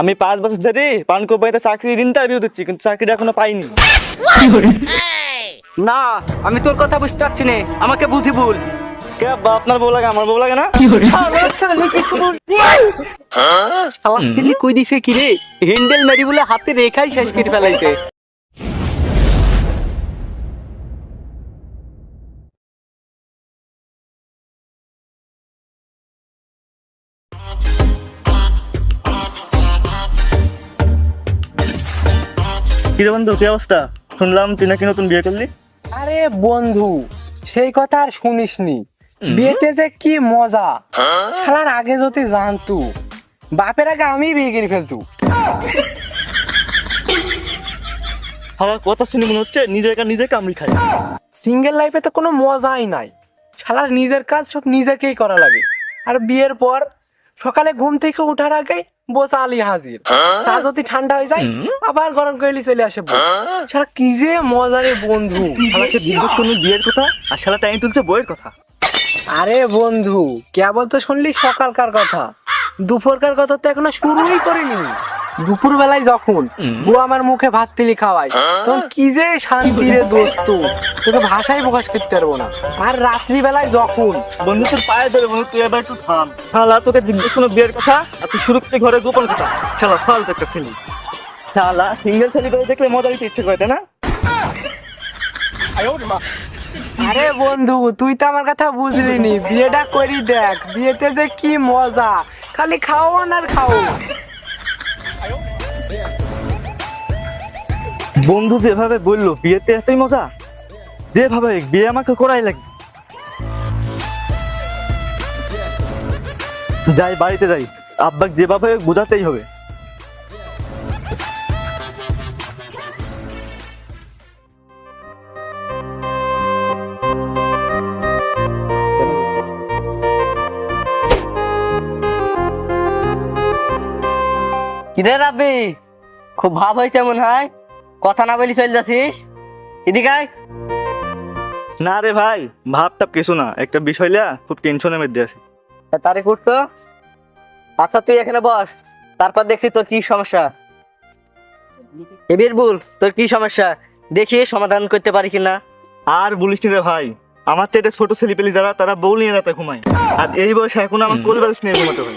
আমি পাঁচ বছর ধরে পান কোম্পানিতে চাকরির ইন্টারভিউ দিচ্ছি কিন্তু চাকরিটা এখনও পাইনি। না আমি তোর কথা বুঝতে পারছি না। আমাকে বুঝি বল কে আব্বা আপনার বউ লাগে আমার বউ লাগে না? আমার ছেলে কই দিছে কি রে? হ্যান্ডেল মারি বলে হাতে রেখাই শেষ করে ফেলাইছে। কি রে বন্ধু কি অবস্থা? শুনলাম তুই নাকি নতুন বিয়ে করলি? আরে বন্ধু সেই কথা আর শুনিসনি। বিয়েতে যে কি মজা। শালার আগে যদি জানতু বাপের আগে আমি বিয়ে করে ফেলতু। আমার কথা শুনে মনে হচ্ছে নিজের কাজ নিজে কামড়ি খাই সিঙ্গেল লাইফে তো কোনো মজাই নাই। শালার নিজের কাজ সব নিজেকেই করা লাগে। আর বিয়ের পর সকালে ঘুম থেকে ওঠার আগে বোস আলি হাজির। চা যদি ঠান্ডা হয়ে যায় আবার গরম করে চলে আসে বউ। শালা কি যে মজার রে বন্ধু। আমাকে জিজ্ঞেস বিয়ের কথা আর সারা টাইম তুলছে বইয়ের কথা। আরে বন্ধু কেবল তো শুনলি সকালকার কথা। দুপুরকার কথা তো এখনও শুরুই করিনি। দুপুর বেলায় যখন বউ আমার মুখে ভাত তিলি খাওয়াই তখন কি যে শান্তি রে দোস্ত তোকে ভাষায় প্রকাশ করতে পারব না। আর রাত্রি বেলায় যখন বন্ধু তোর পায়ে ধরে বন্ধু তুই এবার একটু থাম। শালা তোকে জিজ্ঞেস করল বিয়ের কথা? আর তুই শুরু করতে ঘরে গোপন কথা? শালা ফাল তো একটা ছেলে। শালা সিঙ্গেল ছেলে করে দেখলে মজা দিতে ইচ্ছে করে তাই না? আরে বন্ধু তুই তো আমার কথা বুঝলি নি। বিয়েটা করি দেখ বিয়েতে যে কি মজা। খালি খাও আর খাও। বন্ধু যেভাবে বলল, বিয়েতে এতই মজা? যেভাবে, বিয়ে আমাকে করাই লাগে যাই, বাড়িতে যাই। আব্বাক যেভাবে বোঝাতেই হবে। কিরে রাব্বি? খুব ভাব হয়েছে মনে হয়? কথা না বলি চলে যাচ্ছিস? এদিকে আয়। না রে ভাই ভাবটাপ কিছু না। একটা বিষয় লিয়া খুব টেনশনের মধ্যে আছে। তা তারে করতো আচ্ছা তুই এখানে বস। তারপর দেখছি তোর কি সমস্যা। এ বীরবুল তোর কি সমস্যা? দেখি সমাধান করতে পারি কিনা। আর বলিস নি রে ভাই আমার চাইতে ছোট ছেলেপেলি যারা তারা বউ নিয়ে রাতে ঘুমায়। আর এই বয়সে এখন আমার কোল বালিশ নিয়ে ঘুমাতে হয়।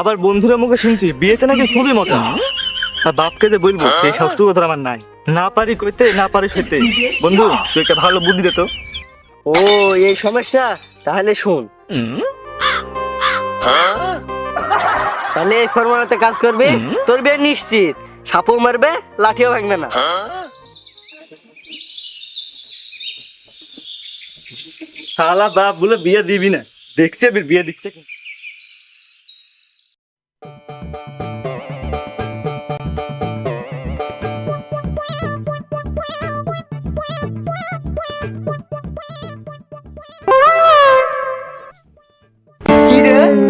আবার বন্ধুরা মুখে শুনছি বিয়েতে নাকি খুবই মজা। আর বাপকে যে বলব সেই সাহসটুকু ধর আমার নাই। না পারি কইতে না পারি সইতে। বন্ধু তুই একটা ভালো বুদ্ধি দে তো। ও এই সমস্যা? তাহলে শুন। তাহলে এই ফর্মালাতে কাজ করবি? তোর বিয়ে নিশ্চিত। সাপও মারবে লাঠিও ভাঙবে না। শালা বাপ বলে বিয়ে দিবি না। দেখছে বিয়ে দিচ্ছে কি।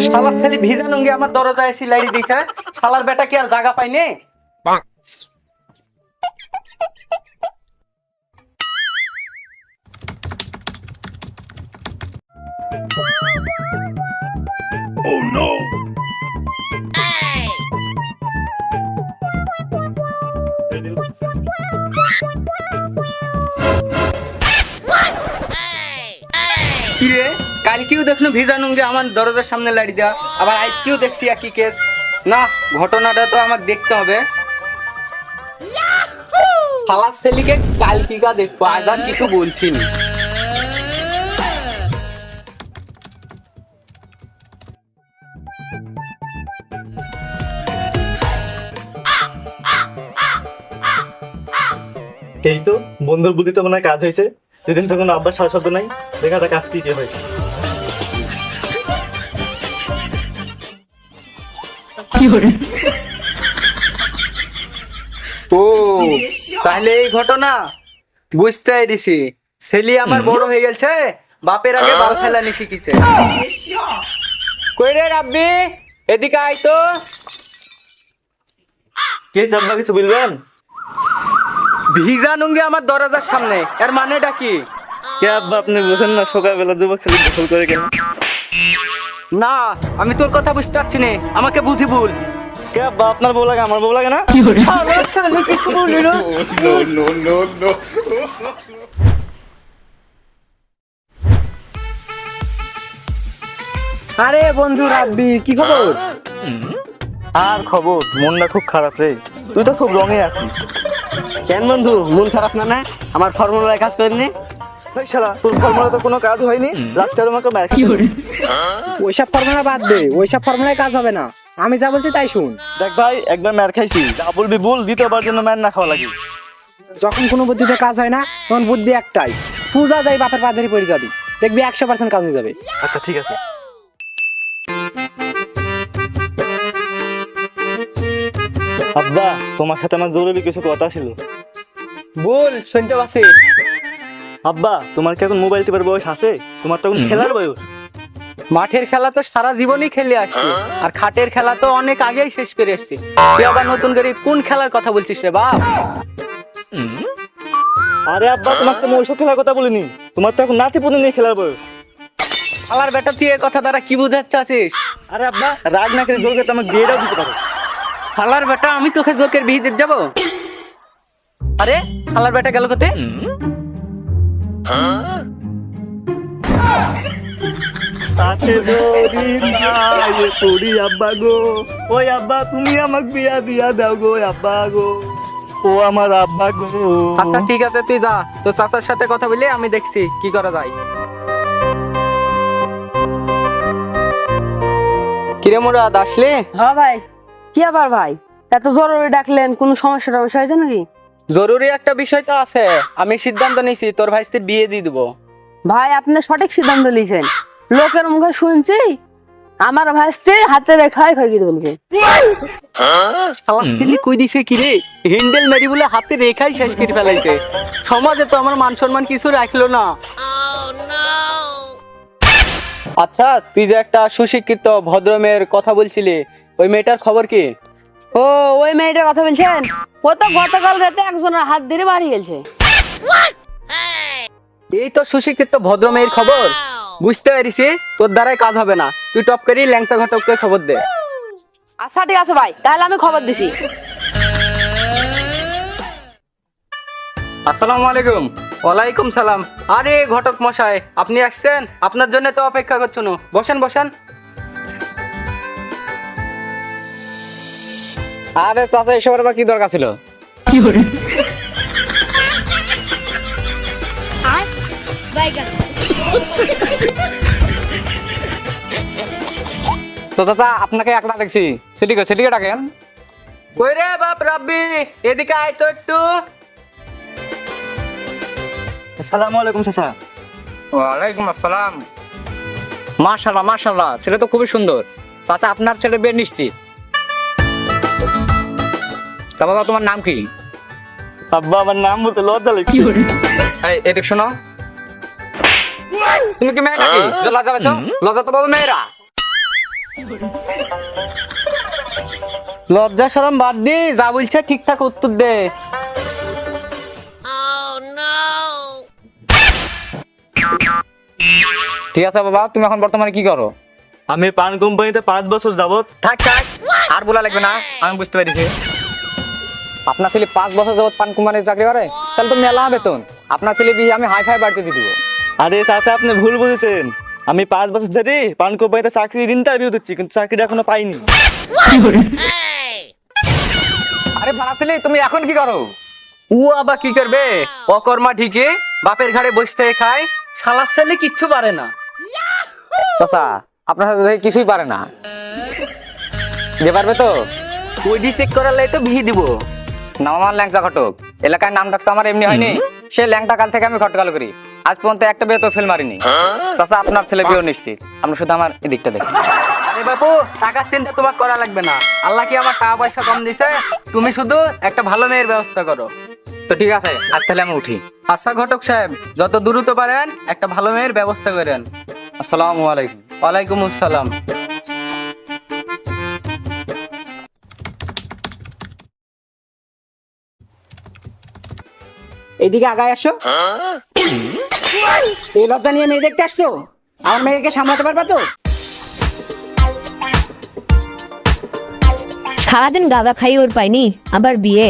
শালার ছেলে ভিজা নঙ্গে আমার দরজায় এসে লাইড়ি দিছে শালার বেটা কি আর জায়গা পাইনে কি রে কালকেও দেখল ভিজা নুঙ্গে আমার দরজার সামনে লাড়ি দেওয়া আবার আজকেও দেখছি একই কেস না ঘটনাটা তো আমাকে দেখতে হবে। শালার ছেলেকে কালকিকা দেখব আজ আর কিছু বলছি না। এই তো বন্ধুর বুদ্ধিতে মনে হয় কাজ হয়েছে। যেদিন তখন আব্বার সারা শব্দ নাই দেখা যাক আজকে কি হয়েছে ও তাহলে এই ঘটনা বুঝতে দিছি। ছেলে আমার বড় হয়ে গেছে বাপের আগে বাল ফেলানি শিখিছে। কই রে রাব্বি? এদিকে আয় তো। কে চাপবা কিছু বলবেন? ভিজা নুঙ্গি আমার দরজার সামনে। এর মানেটা কি? কে আব্বা আপনি বুঝেন না সকালবেলা যুবক ছেলে গোসল করে কেন? না আমি তোর কথা বুঝতে পারছি না। আমাকে বুঝি বল কে আব্বা আপনার বউ লাগে আমার বউ লাগে না? শালার ছেলে কিছু বলি না। আরে বন্ধু রাব্বি কি খবর? আর খবর? মনটা খুব খারাপ রে। তুই তো খুব রঙে আছিস। কেন বন্ধু? মন খারাপ না না? আমার ফর্মুলায় কাজ করেনি এই শালা তোর ফর্মুলা তো কোনো কাজ হয়নি? লাস্টার আমাকে ম্যাচ ওইসব ফর্মুলা বাদ দে ওইসব ফর্মুলায় কাজ হবে না। আমি যা বলছি তাই শুন। দেখ ভাই একবার ম্যার খাইছি। যা বলবি বল দ্বিতীয়বার জন্য ম্যার না খাওয়া লাগে। যখন কোনো বুদ্ধিতে কাজ হয় না তখন বুদ্ধি একটাই। পূজা যাই বাপের পাধারি পড়ে যাবি। দেখবি একশো পার্সেন্ট কাজ হয়ে যাবে। আচ্ছা ঠিক আছে। আব্বা তোমার সাথে আমার জরুরি কিছু কথা ছিল। বল শুনতে পাচ্ছি আব্বা তোমার কি এখন মোবাইল টিপার বয়স আছে? তোমার তখন খেলার বয়স। মাঠের খেলা তো সারা জীবনই খেলে আসছি আর খাটের খেলা তো অনেক আগেই শেষ করে এসছি। তুই আবার নতুন করে কোন খেলার কথা বলছিস রে বাপ? আরে আব্বা তোমার তো ওইসব খেলার কথা বলিনি। তোমার তো এখন নাতি পুনে নিয়ে খেলার বয়স। খেলার বেটা তুই এ কথা দ্বারা কি বুঝাচ্ছ আছিস আরে আব্বা রাগ না করে জোর করে তোমাকে বিয়েটাও দিতে পারো। শালার বেটা আমি তোকে জোকের বিয়ে দিতে যাব? আরে শালার বেটা গেল কোথায়? তাতে দড়ি আব্বা গো। ওই আব্বা তুমি আমাকে বিয়া দিয়া দাও গো আব্বা গো। ও আমার আব্বা গো। আচ্ছা ঠিক আছে তুই যা। তো চাচার সাথে কথা বলে আমি দেখছি কি করা যায়। কিরে মুরাদ আসলে? হ্যাঁ ভাই কি আবার ভাই? এত জরুরি ডাকলেন কোনো সমস্যা টমস্যা হয়েছে নাকি? জরুরি একটা বিষয় তো আছে। আমি সিদ্ধান্ত নিয়েছি তোর ভাইস্তির বিয়ে দিয়ে দিবো। ভাই আপনি সঠিক সিদ্ধান্ত নিয়েছেন। লোকের মুখে শুনছি আমার ভাইস্তে হাতে রেখায় খাই বলছে। আমার ছেলে কই দিছে কি রে? হ্যান্ডেল মেরি বলে হাতে রেখাই শেষ করে ফেলাইছে। সমাজে তো আমার মান সম্মান কিছু রাখল না। আচ্ছা তুই যে একটা সুশিক্ষিত ভদ্র মেয়ের কথা বলছিলি ওই মেয়েটার খবর কি? ও ওই মেয়েটার কথা বলছেন? ও তো গতকাল রাতে একজনের হাত ধরে বাড়ি গেছে। এই তো সুশিক্ষিত ভদ্র মেয়ের খবর। বুঝতে পারিছি তোর দ্বারাই কাজ হবে না। তুই টপ করি ল্যাংচা ঘটককে খবর দে। আচ্ছা ঠিক আছে ভাই তাহলে আমি খবর দিছি। আসসালামু আলাইকুম। ওয়ালাইকুম সালাম। আরে ঘটক মশাই আপনি আসছেন? আপনার জন্য তো অপেক্ষা করছ বসেন বসেন। আরে চাচা এসবের আবার কি দরকার ছিল? তো চাচা আপনাকে একলা দেখছি। সেটিকে সেটিকে ডাকেন। কই রে বাপ রাব্বি? এদিকে আয় তো একটু। আসসালামু আলাইকুম চাচা। ওয়ালাইকুম আসসালাম। মাশাল্লাহ মাশাল্লাহ ছেলে তো খুবই সুন্দর। চাচা আপনার ছেলে বিয়ে নিশ্চিত। তা বাবা তোমার নাম কি? আব্বা আমার নাম বলতে লজ্জা লাগছে এই এদিক শোনো। তুমি কি মেয়ে নাকি যে লজ্জা পাচ্ছ? লজ্জা তো বলো মেয়েরা। লজ্জা শরম বাদ দি যা বলছে ঠিকঠাক উত্তর দে। ঠিক আছে বাবা তুমি এখন বর্তমানে কি করো? আমি পান কোম্পানিতে পাঁচ বছর যাবত থাক থাক আর বলা লাগবে না আমি বুঝতে পেরেছি। আপনার ছেলে পাঁচ বছর যাবত পান কুমারের চাকরি করে তাহলে তো মেলা বেতন আপনার ছেলে বিয়ে আমি হাই ফাই বাড়িতে দিয়ে দিব। আরে চাচা আপনি ভুল বুঝেছেন। আমি পাঁচ বছর ধরে পান কোম্পানিতে চাকরির ইন্টারভিউ দিচ্ছি কিন্তু চাকরিটা এখনও পাইনি। আরে ভাড়া ছেলে তুমি এখন কি করো? ও আবার কি করবে? অকর্মা ঢিকে বাপের ঘাড়ে বসে থেকে খায় শালার ছেলে কিচ্ছু পারে না। চাচা আপনার সাথে কিছুই পারে না। দিয়ে পারবে তো ওইডি চেক করালে তো বিহি দিব। নাম আমার ল্যাংটা ঘটক। নামটা তো আমার এমনি হয়নি। সে ল্যাংটা কাল থেকে আমি ঘটকাল করি। আজ পর্যন্ত একটা বিয়ে তো ফেল মারিনি। চাচা আপনার ছেলে বিয়ে নিশ্চিত। আপনি শুধু আমার এদিকটা দেখুন আরে বাপু টাকার চিন্তা তোমার করা লাগবে না। আল্লাহ কি আমার টাকা পয়সা কম দিছে? তুমি শুধু একটা ভালো মেয়ের ব্যবস্থা করো। তো ঠিক আছে আজ তাহলে আমি উঠি। আচ্ছা ঘটক সাহেব যত দ্রুত পারেন একটা ভালো মেয়ের ব্যবস্থা করেন। আসসালামু আলাইকুম। ওয়ালাইকুম আসসালাম। এদিকে আগায় আসো। এই লজ্জা নিয়ে মেয়ে দেখতে আসছো? আমার মেয়েকে সামলাতে পারবা তো? সারাদিন গাঁদা খাই ওর পাইনি আবার বিয়ে।